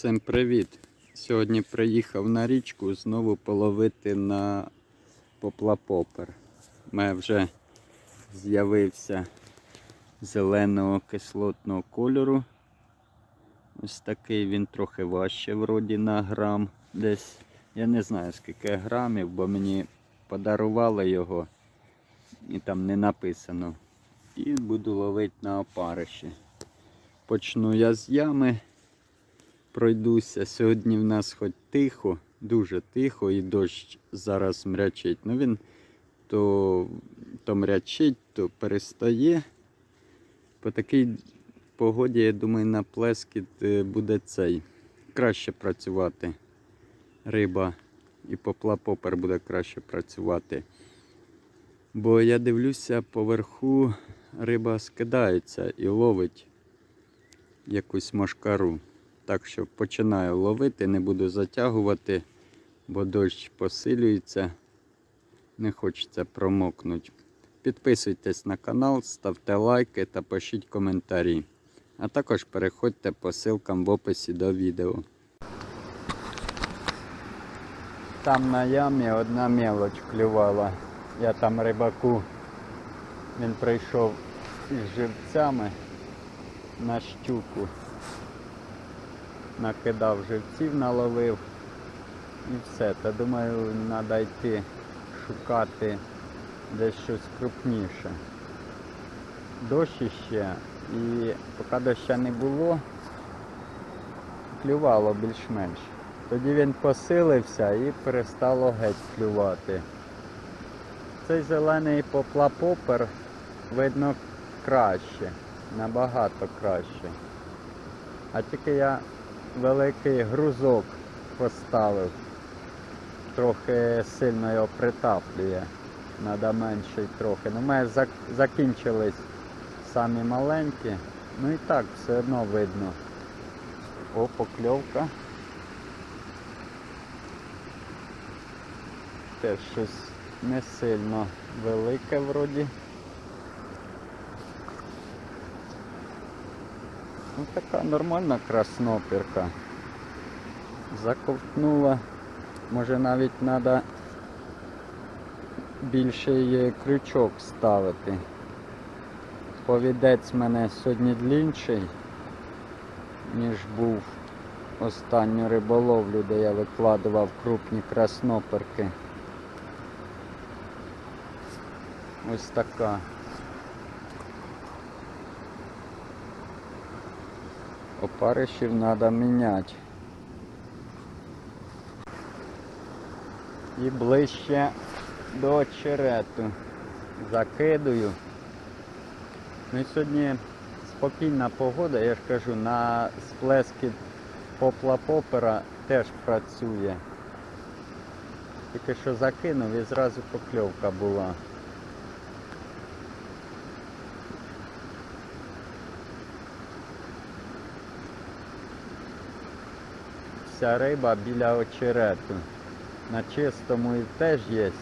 Всім привіт! Сьогодні приїхав на річку знову половити на поплапопер. У мене вже з'явився зеленого кислотного кольору. Ось такий він трохи важче вроді на грам. Десь я не знаю скільки грамів, бо мені подарували його і там не написано. І буду ловити на опариші. Почну я з ями пройдуся. Сьогодні в нас хоч тихо, дуже тихо, і дощ зараз мрячить. Ну він то, то мрячить, то перестає. По такій погоді, я думаю, на плескіт е, буде цей. Краще працювати. Риба і поплапопер буде краще працювати. Бо я дивлюся, поверху риба скидається і ловить якусь машкару. Так що починаю ловити, не буду затягувати, бо дощ посилюється, не хочеться промокнути. Підписуйтесь на канал, ставте лайки та пишіть коментарі. А також переходьте по ссылкам в описі до відео. Там на ямі одна мелоч клювала. Я там рибаку, він прийшов із живцями на щуку накидав живців, наловив і все. Та думаю, треба йти шукати десь щось крупніше. Дощ іще і поки доща не було, клювало більш-менш. Тоді він посилився і перестало геть клювати. Цей зелений поплапопер видно краще, набагато краще. А тільки я великий грузок поставив. Трохи сильно його притаплює. Треба менший трохи. Ну, мене зак- закінчились самі маленькі. Ну і так, все одно видно. О, покльовка. Теж щось не сильно велике вроді. Ну така нормальна краснопірка. Заковтнула. Може навіть треба більший крючок ставити. Повідець мене сьогодні длінший, ніж був останню риболовлю, де я викладував крупні красноперки. Ось така. Опаришів треба міняти. І ближче до очерету. Закидую. Ну і сьогодні спокійна погода, я ж кажу, на сплески попла попера теж працює. Тільки що закинув і зразу покльовка була. Вся риба біля очерету. На чистому і теж є.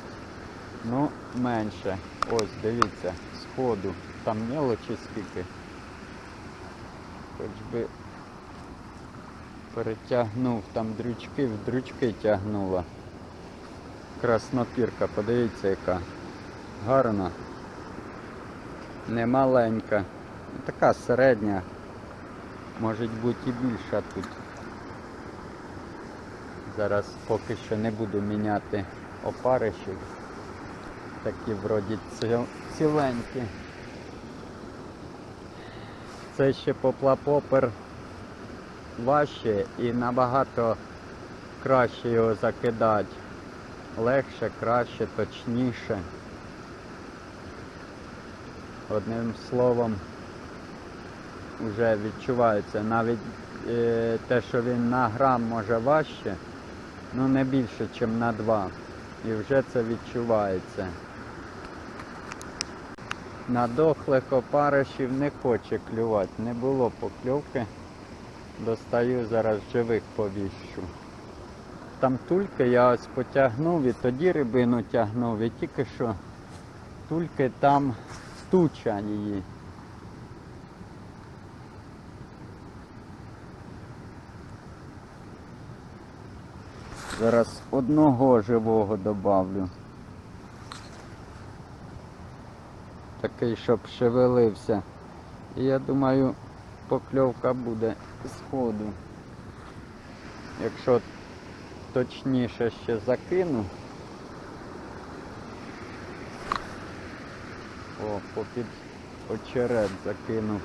Ну, менше. Ось, дивіться, сходу. Там мелочі скільки. Хоч би перетягнув, там дрючки, в дрючки тягнула. Краснопірка, подивіться яка. Гарна. Не маленька. Така середня. Може бути і більша тут. Зараз поки що не буду міняти опаришів. Такі вроді ціл- ціленькі. Це ще поплапопер важче і набагато краще його закидати. Легше, краще, точніше. Одним словом, вже відчувається. Навіть е, те, що він на грам може важче, ну не більше, ніж на 2. І вже це відчувається. На дохлих опаришів не хоче клювати. Не було покльовки. Достаю зараз живих повіщу. Там тульки я ось потягнув і тоді рибину тягнув, і тільки що тульки там туча її. Зараз одного живого добавлю. Такий, щоб шевелився. І я думаю, покльовка буде з ходу. Якщо точніше ще закину. О, попід очерет закинув.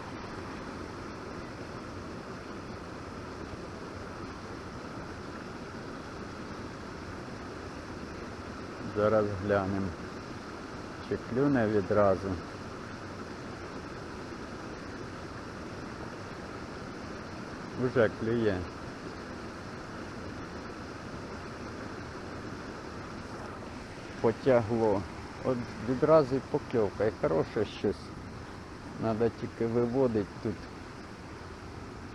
Зараз глянемо, чи клюне відразу. Уже клює. Потягло. От відразу і покльовка. І хороше щось. Треба тільки виводити тут,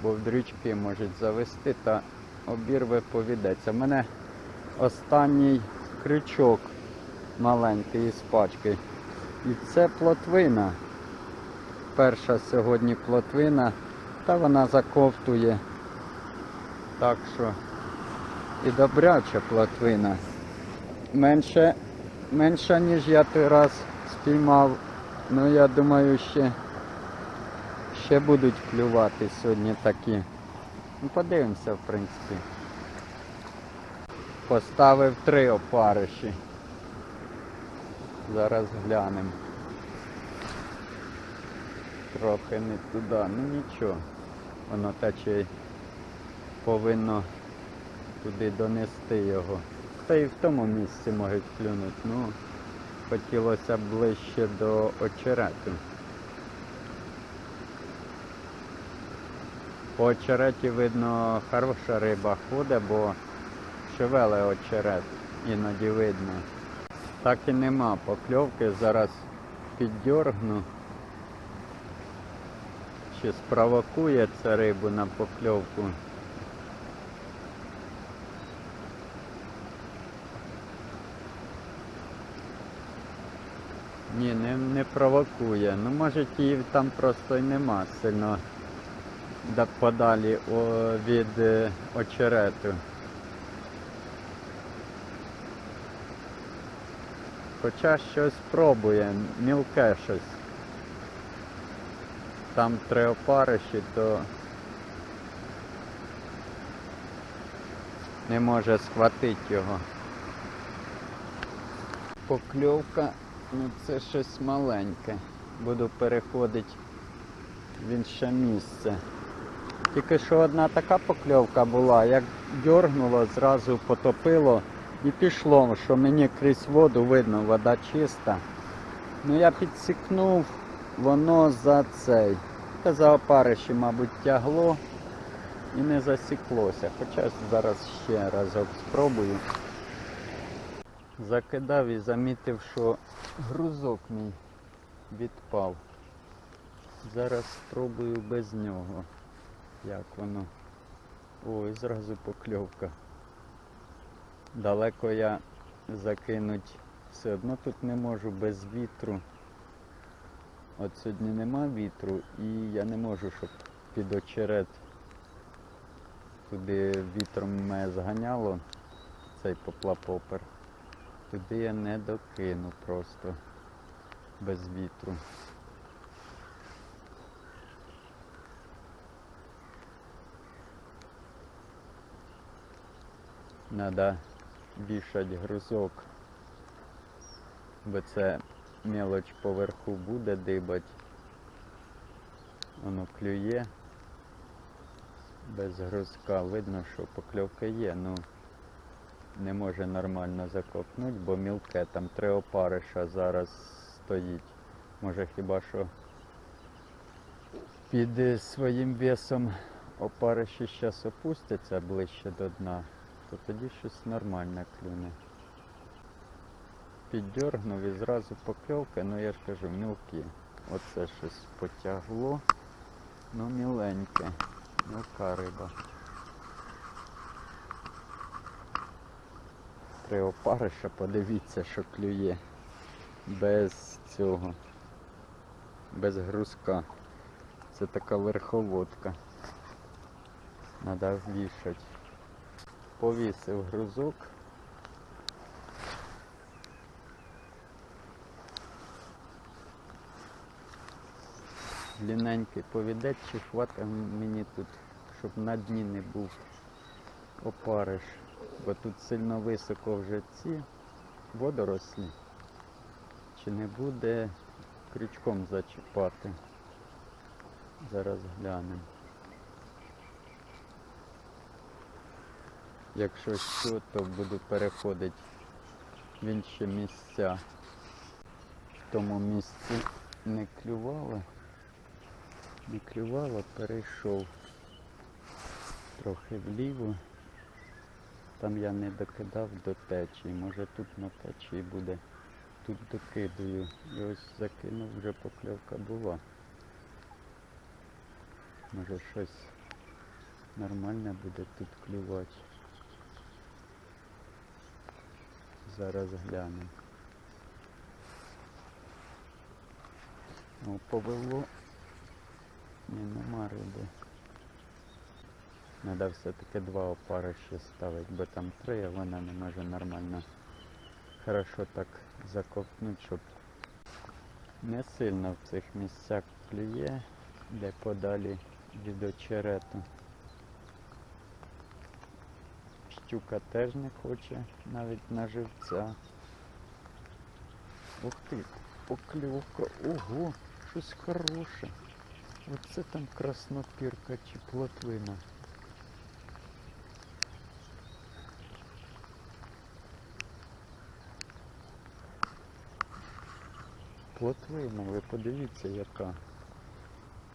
бо в дрючки можуть завести та обірве повідеться. У мене останній крючок маленький із пачки. І це плотвина. Перша сьогодні плотвина, та вона заковтує. Так що і добряча плотвина. Менше, менша, ніж я той раз спіймав. Ну я думаю, ще, ще будуть клювати сьогодні такі. Ну подивимося, в принципі. Поставив три опариші. Зараз глянемо. Трохи не туди, ну нічого. Воно тече повинно туди донести його. Та і в тому місці можуть клюнути. Ну, хотілося ближче до очерету. По очереті видно хороша риба ходить, бо шевеле очерет, іноді видно. Так і нема покльовки, зараз піддергну. Чи спровокує це рибу на покльовку. Ні, не, не провокує. Ну може її там просто й нема сильно да- подалі від е, очерету. Хоча щось пробує, мілке щось. Там три опариші, то не може схватити його. Покльовка, ну це щось маленьке. Буду переходити в інше місце. Тільки що одна така покльовка була, як дьоргнуло, зразу потопило і пішло, що мені крізь воду видно, вода чиста. Ну я підсікнув, воно за цей. Та за опариші, мабуть, тягло і не засіклося. Хоча зараз ще разок спробую. Закидав і замітив, що грузок мій відпав. Зараз спробую без нього. Як воно. Ой, зразу покльовка. Далеко я закинуть все одно тут не можу без вітру. От сьогодні нема вітру і я не можу, щоб під очерет туди вітром мене зганяло цей поплапопер. Туди я не докину просто без вітру. Надо вішати грузок, бо це мелоч поверху буде дибать. Воно клює без грузка. Видно, що покльовка є, ну не може нормально закопнути, бо мілке там три опариша зараз стоїть. Може хіба що під своїм весом опариші зараз опустяться ближче до дна, то тоді щось нормальне клюне. Піддергнув і зразу покльовка, ну я ж кажу, мілкі. Оце щось потягло. Ну міленьке. Мілка риба. Три опариша, подивіться, що клює. Без цього. Без грузка. Це така верховодка. Надо вішати. Повісив грузок. Длинненький повідець, чи хватить мені тут, щоб на дні не був опариш, бо тут сильно високо вже ці водорослі. Чи не буде крючком зачіпати? Зараз глянемо. Якщо що, то буду переходити в інші місця. В тому місці не клювало. Не клювало, перейшов трохи вліво. Там я не докидав до течії. Може тут на течії буде. Тут докидаю. І ось закинув, вже покльовка була. Може щось нормальне буде тут клювати. Зараз глянемо. О, повело. Ні, нема риби. Треба все-таки два опарища ставити, бо там три, а вона не може нормально хорошо так заковтнути, щоб не сильно в цих місцях клює, де подалі від очерету. Щука теж не хоче навіть на живця. Ух ти, покльовка, ого, щось хороше. Оце там краснопірка чи плотвина. Плотвина, ви подивіться яка.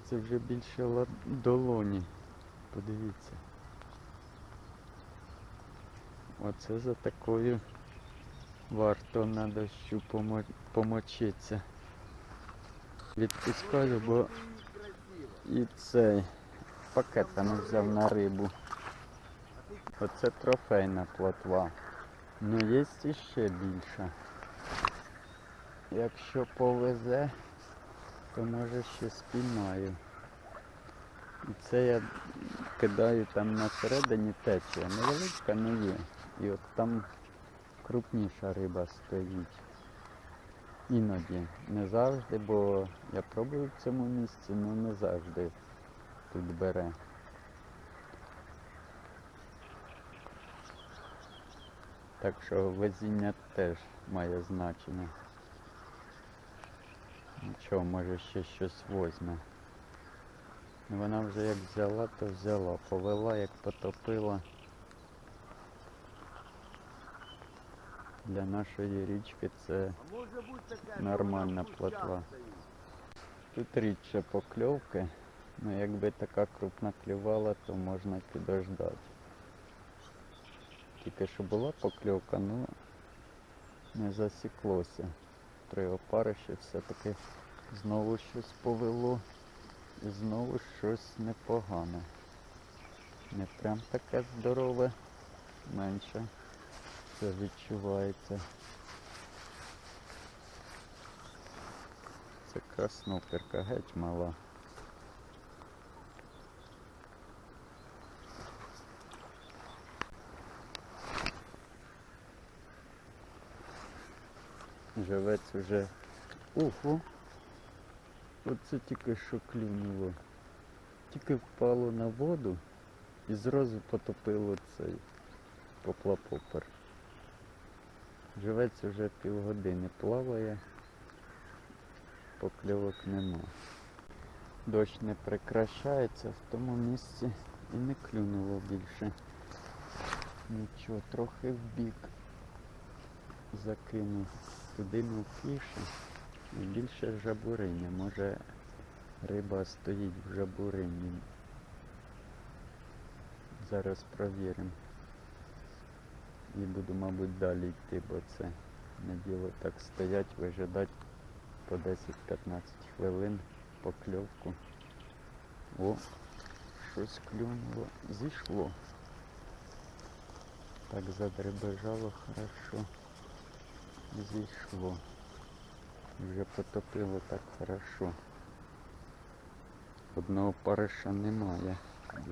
Це вже більше долоні. Подивіться. Оце за такою варто на дощу помо-. Відпускаю, бо і цей пакет там взяв на рибу. Оце трофейна плотва. Ну є іще більша. Якщо повезе, то може ще спіймаю. І це я кидаю там на середині течія. Невеличка, не є. І от там крупніша риба стоїть. Іноді. Не завжди, бо я пробую в цьому місці, але не завжди тут бере. Так що везіння теж має значення. Нічого, може ще щось возьме. Ну, Вона вже як взяла, то взяла. Повела, як потопила. Для нашої річки це нормальна плотва. Тут рідше покльовки, ну якби така крупна клювала, то можна підождати. Тільки що була покльовка, ну не засіклося. Три опарища все-таки знову щось повело і знову щось непогане. Не прям таке здорове, менше. Це відчувається. Це красноперка геть мала. Живець уже. Ого! Оце тільки що клюнуло. Тільки впало на воду і зразу потопило цей поплапопер. Живець вже півгодини плаває, покльовок нема. Дощ не прекращається, в тому місці і не клюнуло більше. Нічого, трохи вбік закинув. Туди мовкіше і більше жабуриня. Може риба стоїть в жабурині. Зараз провіримо. І буду, мабуть, далі йти, бо це не діло так стоять, вижидати по 10-15 хвилин покльовку. О, щось клюнуло. Зійшло. Так задребежало хорошо. Зійшло. Вже потопило так хорошо. Одного париша немає.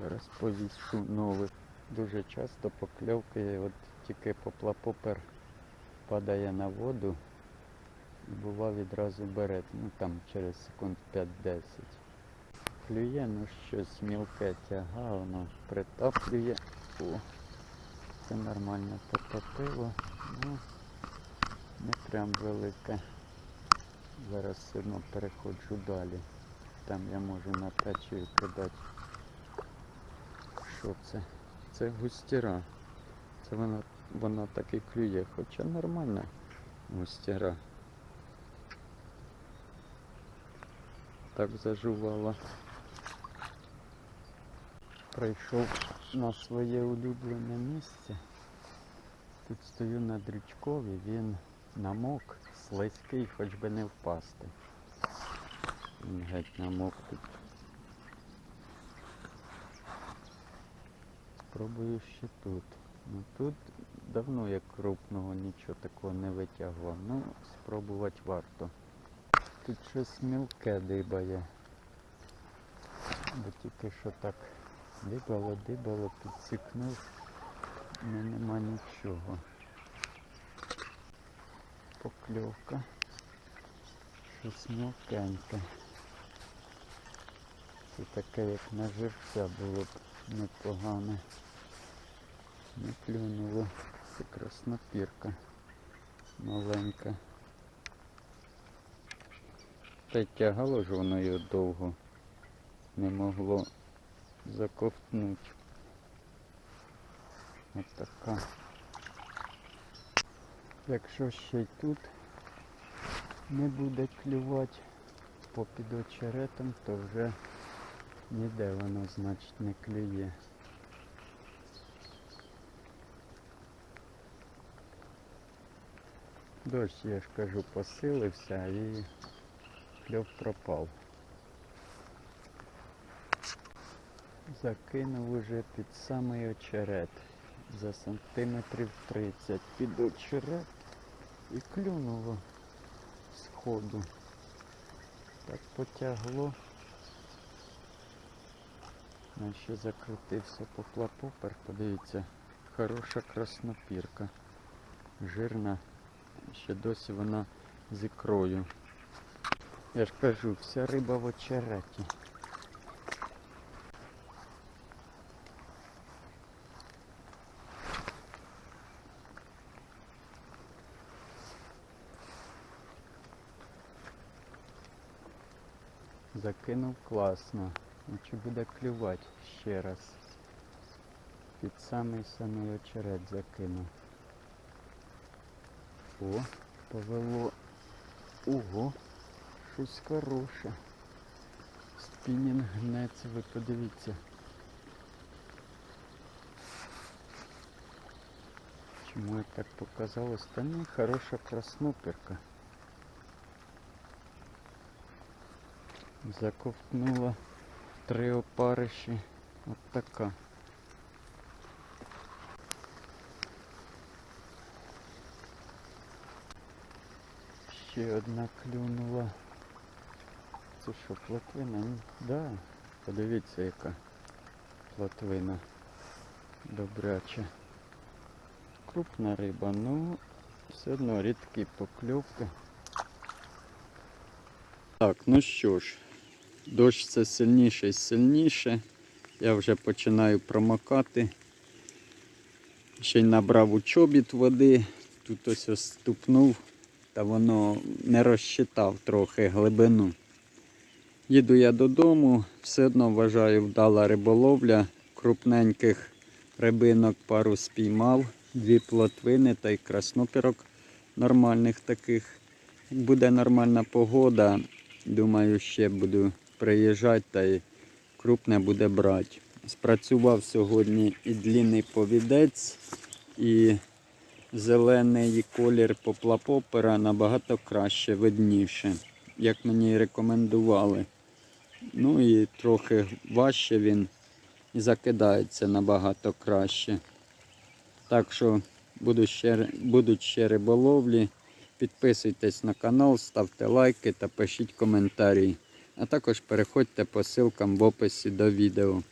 Зараз повішу нових дуже часто покльовки, от тільки поплапопер падає на воду і бува відразу бере, ну там через секунд 5-10. Клює, ну щось мілке тяга, воно притаплює. О, це нормально потопило. Ну, не прям велике. Зараз все одно переходжу далі. Там я можу на течію кидати. Що це? Це густіра. Це вона, вона так і клює, хоча нормальна густіра. Так зажувала. Прийшов на своє улюблене місце. Тут стою на дрючкові, він намок, слизький, хоч би не впасти. Він геть намок тут. Спробую ще тут. Ну тут давно я крупного нічого такого не витягував. Ну, спробувати варто. Тут щось мілке дибає. Бо тільки що так дибало, дибало, підсікнув. Ну нема нічого. Покльовка. Щось мілкеньке. Це таке, як на живця було б непогане. Не клюнуло. Це краснопірка маленька. Та й тягало ж воно його довго. Не могло заковтнути. Ось така. Якщо ще й тут не буде клювати попід очеретом, то вже ніде воно, значить, не клює. Дощ, я ж кажу, посилився і кльов пропав. Закинув уже під самий очерет за сантиметрів 30 під очерет і клюнуло з ходу. Так потягло. Ще закрутився поплапопер, подивіться, хороша краснопірка. Жирна, ще досі вона з ікрою. Я ж кажу, вся риба в очереті. Закинув класно. Ну, Чи буде клювати ще раз? Під самий самий очерет закинув. О, повело. Ого, щось хороше. Спінінг гнеться, ви подивіться. Чому я так показалось? Та ні, хороша краснопірка. Заковтнула три опариші. От така. Ще одна клюнула. Це що, плотвина? Ні? Да. Подивіться, яка плотвина. Добряча. Крупна риба, ну все одно рідкі покльовки. Так, ну що ж, дощ це сильніше і сильніше. Я вже починаю промокати. Ще й набрав у чобіт води. Тут ось ось ступнув, та воно не розчитав трохи глибину. Їду я додому, все одно вважаю вдала риболовля. Крупненьких рибинок пару спіймав, дві плотвини та й краснопірок нормальних таких. Як буде нормальна погода, думаю, ще буду приїжджати та й крупне буде брати. Спрацював сьогодні і длінний повідець, і зелений колір поплапопера набагато краще, видніше, як мені рекомендували. Ну і трохи важче він і закидається набагато краще. Так що буду ще, будуть ще риболовлі. Підписуйтесь на канал, ставте лайки та пишіть коментарі. А також переходьте по ссылкам в описі до відео.